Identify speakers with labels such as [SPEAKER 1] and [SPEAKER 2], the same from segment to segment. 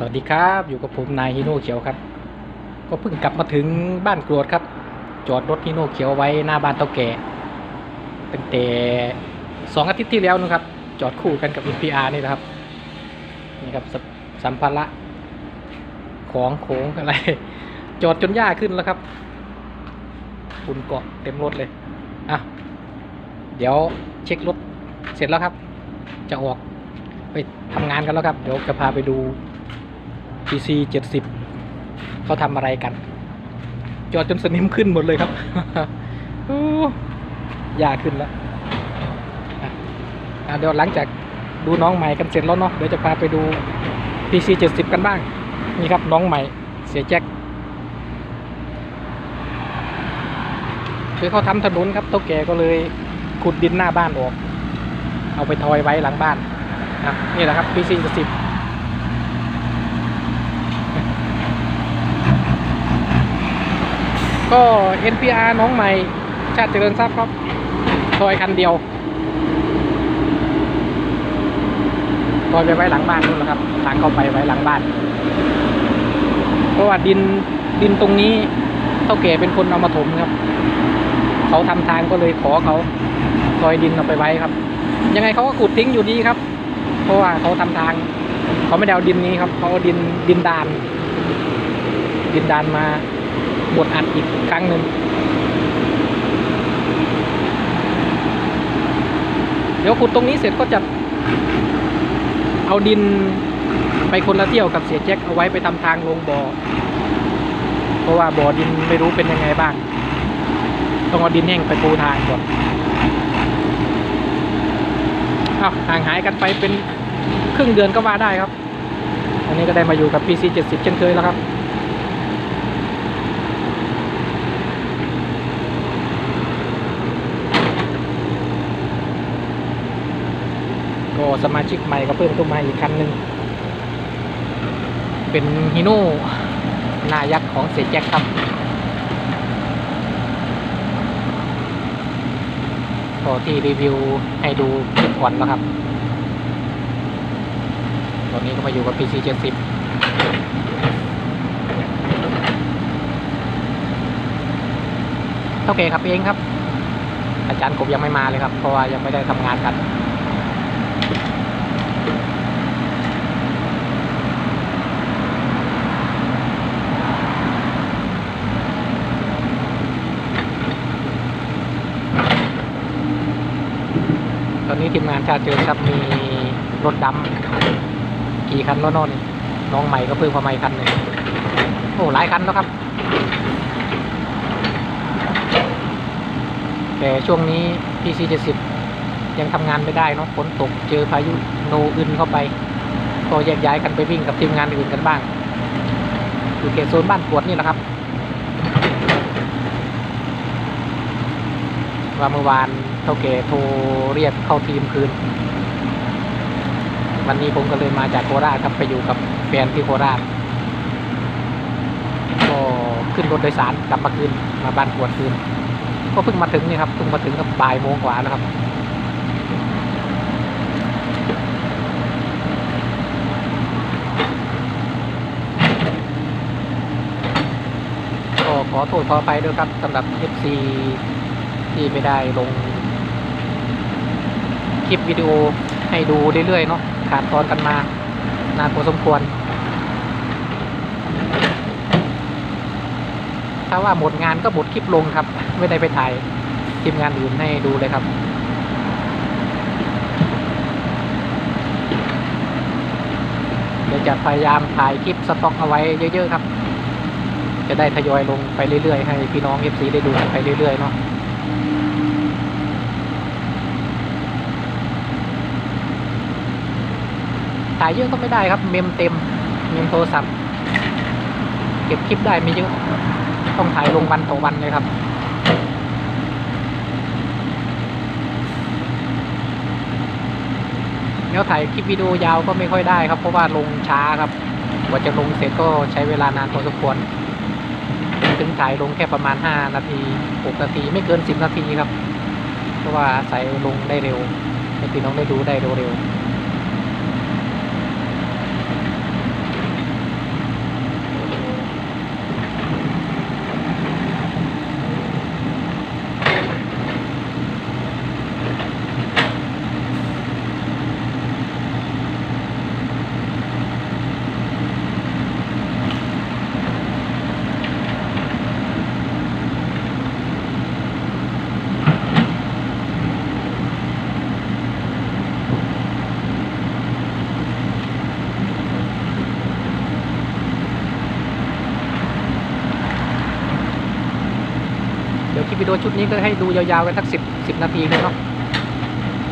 [SPEAKER 1] สวัสดีครับอยู่กับผมนายฮิโน่เขียวครับ ก็เพิ่งกลับมาถึงบ้านกรวดครับ จอดรถฮิโน่เขียวไว้หน้าบ้านเต่าแก่ตั้งแต่สองอาทิตย์ที่แล้วนะครับ จอดคู่กันกับ NPR นี่นะครับนี่ครับสสัมภาระของโขงอะไร จอดจนหญ้าขึ้นแล้วครับฝุ่นเกาะเต็มรถเลยอะเดี๋ยวเช็ครถเสร็จแล้วครับ จะออกไปทำงานกันแล้วครับ เดี๋ยวจะพาไปดู PC 70เขาทำอะไรกัน จอดจนสนิมขึ้นหมดเลยครับอยาขึ้นแล้วเดี๋ยวหลังจากดูน้องใหม่กันเสร็จแล้วเนาะเดี๋ยวจะพาไปดู PC 70 กันบ้าง นี่ครับน้องใหม่เสียแจ็คคือเขาทำถนนครับเท่าแก่ก็เลยขุดดินหน้าบ้านออก เอาไปทอยไว้หลังบ้านอะนี่แหละครับ PC 10 ก็ NPR น้องใหม่ ชาติเจริญทรัพย์ครับซอยคันเดียวซอยไปไว้หลังบ้านนู่นแหละครับทางเข้าไปไว้หลังบ้าน เพราะว่าดินดินตรงนี้เท่าแก่เป็นคนเอามาถมครับ เขาทำทางก็เลยขอเขาซอยดินเอาไปไว้ครับ ยังไงเขาก็ขุดทิ้งอยู่ดีครับ เพราะว่าเขาทำทาง เขาไม่ได้เอาดินนี้ครับเขาดินดินดาน ดินดานมา บดอัดอีกครั้งหนึ่งเดี๋ยวขุดตรงนี้เสร็จก็จะเอาดินไปคนละเที่ยวกับเสียแจ็คเอาไว้ไปทำทางลงบ่อ เพราะว่าบ่อดินไม่รู้เป็นยังไงบ้าง ต้องเอาดินแห้งไปปูทางก่อนอ้าวห่างหายกันไปเป็นครึ่งเดือนก็ว่าได้ครับ อันนี้ก็ได้มาอยู่กับ PC 70 เช่นเคยแล้วครับ ก็สมาชิกใหม่ก็เพิ่มขึ้นมาอีกคันหนึ่ง เป็นฮิโน่หนายักษ์ของเสียแจ็คครับก็ที่รีวิวให้ดูคลิปก่อนแล้วครับ ตอนนี้ก็มาอยู่กับ PC 70เท่าแก่ครับเองครับ อาจารย์กบยังไม่มาเลยครับ เพราะว่ายังไม่ได้ทำงานกันนี้ทีมงาน ชาเจริญครับมีรถดำกี่คันแล้วนอนน้องใหม่ก็เพิ่มเข้ามาอีคันหนึ่งโอ้หลายคันแล้วครับ แต่ช่วงนี้ PC 70ยังทำงานไม่ได้เนาะฝนตกเจอพายุโนอึนเข้าไป ก็แยกย้ายกันไปวิ่งกับทีมงานอื่นกันบ้างอยู่เขตโซนบ้านปวดนี่แหละครับว่าเมื่อวาน ท่าแก่โทรเรียกเข้าทีมคืน วันนี้ผมก็เลยมาจากโคราชครับไปอยู่กับแฟนที่โคราชก็ขึ้นรถโดยสารกลับมาคืนมาบ้านปวดคืน ก็เพิ่งมาถึงนี่ครับเพิ่งมาถึงกับบ่ายโมงกว่าแล้วครับก็ขอโทษขอไปด้วยครับสำหรับ FC ที่ไม่ได้ลง คลิปวิดีโอให้ดูเรื่อยๆเนาะขาดตอนกันมานานพอสมควร ถ้าว่าหมดงานก็หมดคลิปลงครับ ไม่ได้ไปถ่ายทีมงานอื่นให้ดูเลยครับเดี๋ยวจะพยายามถ่ายคลิปสต็อกเอาไว้เยอะๆครับ จะได้ทยอยลงไปเรื่อยๆ ให้พี่น้อง FC ได้ดูกันไปเรื่อยๆเนาะ ถ่ายเยอะก็ไม่ได้ครับ เมมเต็ม เมมโทรศัพท์ เก็บคลิปได้ไม่เยอะ ต้องถ่ายลงวันต่อวันเลยครับแล้วถ่ายคลิปวิดีโอยาวก็ไม่ค่อยได้ครับ เพราะว่าลงช้าครับกว่าจะลงเสร็จก็ใช้เวลานานพอสมควรถึงถ่ายลงแค่ประมาณ 5 นาที6นาทีไม่เกิน 10 นาทีครับ เพราะว่าใส่ลงได้เร็วให้พี่น้องได้ดูได้เร็วๆ วิดีโอชุดนี้ก็ให้ดูยาวๆกันสักสิบสิบนาทีเลยเนาะ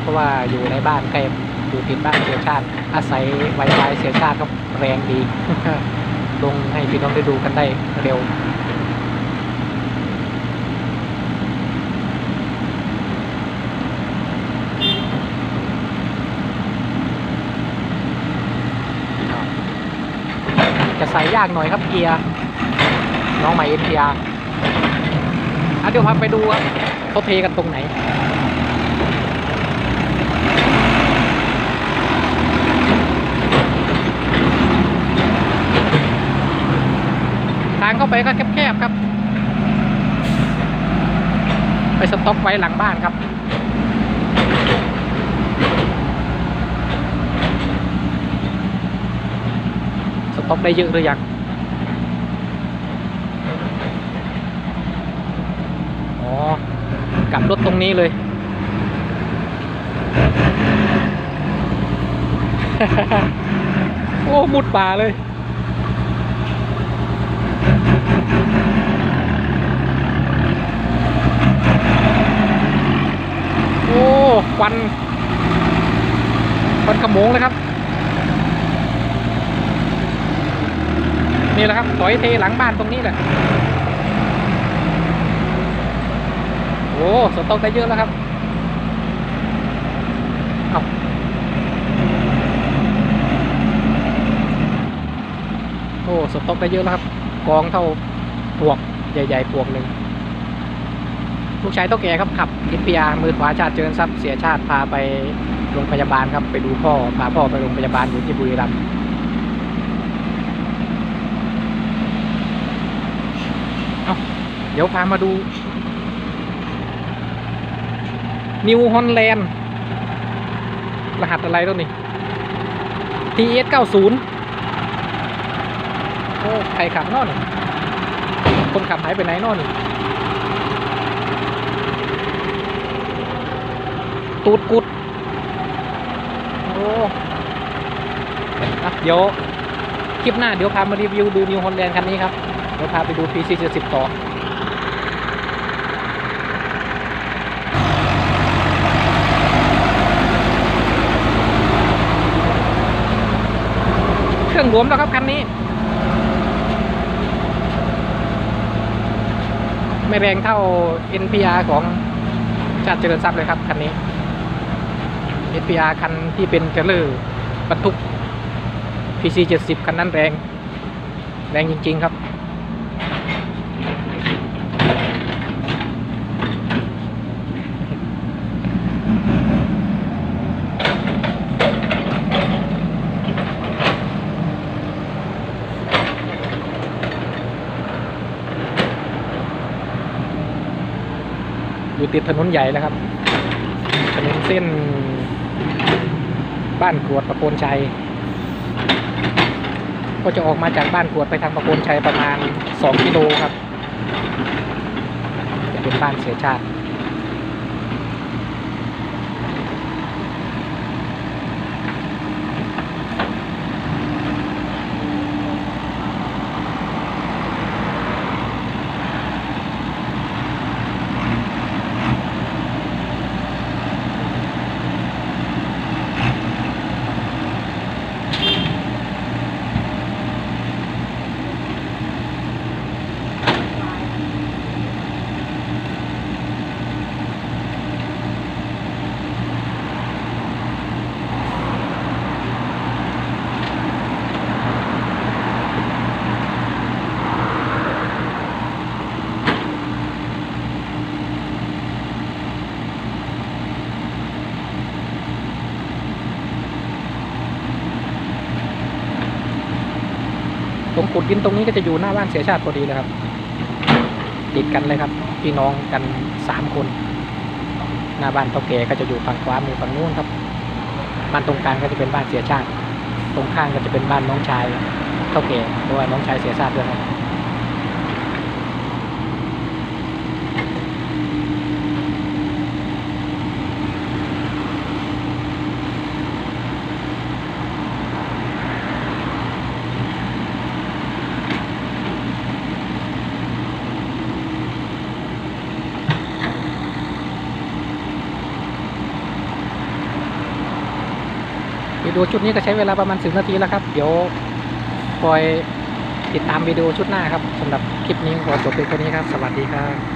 [SPEAKER 1] เพราะว่าอยู่ในบ้านใกล้อยู่ติดบ้านเสียชาติ อาศัยไวไฟเสียชาติก็แรงดี ลงให้พี่น้องได้ดูกันได้เร็วจะใส่ยากหน่อยครับเกียร์ น้องใหม่เอ็นพีอาร์ อะเดี๋ยวพาไปดูครับเขาเทกันตรงไหนทางเข้าไปก็แคบๆครับ ไปสต็อกไว้หลังบ้านครับ สต็อกได้เยอะหรือยัง อ๋อ กลับรถตรงนี้เลย โอ้มุดป่าเลย โอ้ควันควันขโมงเลยครับ นี่แหละครับถอยเทหลังบ้านตรงนี้แหละ โอ้สต็อกได้เยอะแล้วครับเอาโอ้สต็อกได้เยอะแล้วครับ กองเท่าปวกใหญ่ๆปวกหนึ่งลูกชายเท่าแก่ครับขับทิพยามือขวาชาติเจริญทรัพย์เสียชาติพาไปโรงพยาบาลครับไปดูพ่อพาพ่อไปโรงพยาบาลอยู่ที่บุรีรัมย์เดี๋ยวพามาดู นิวฮอลแลนด์รหัสอะไรแล้วนี่ TS 90โอ้ใครขับนอนคนขับหายไปไหนนอนตูดกุด โอ้เดี๋ยว คลิปหน้าเดี๋ยวพามารีวิวดูนิวฮอลแลนด์คันนี้ครับ เดี๋ยวพาไปดู PC 70ต่อ เครื่องรวมแล้วครับคันนี้ ไม่แรงเท่า NPR ของชาติเจริญทรัพย์เลยครับคันนี้ NPR คันที่เป็นเทรลเลอร์บรรทุก PC 70คันนั้นแรง แรงจริง ๆ ครับ อยู่ติดถนนใหญ่แล้วครับถนนเส้น บ้านกรวดประโคนชัย ก็จะออกมาจากบ้านกรวดไปทางประโคนชัยประมาณ 2 กิโลครับ จะเป็นบ้านเสียชาติ ตรงขุดดินตรงนี้ก็จะอยู่หน้าบ้านเสียชาติพอดีเลยครับ ติดกันเลยครับ พี่น้องกันสามคน หน้าบ้านเท่าแก่ก็จะอยู่ฝั่งขวามือฝั่งนู้นครับบ้านตรงกลางก็จะเป็นบ้านเสียชาติ ตรงข้างก็จะเป็นบ้านน้องชายเท่าแก่เพราะว่าน้องชายเสียชาติด้วยครับ ดูชุดนี้ก็ใช้เวลาประมาณสิบนาทีแล้วครับ เดี๋ยวคอยติดตามวิดีโอชุดหน้าครับสำหรับคลิปนี้ขอจบเพียงแค่นี้ครับ สวัสดีครับ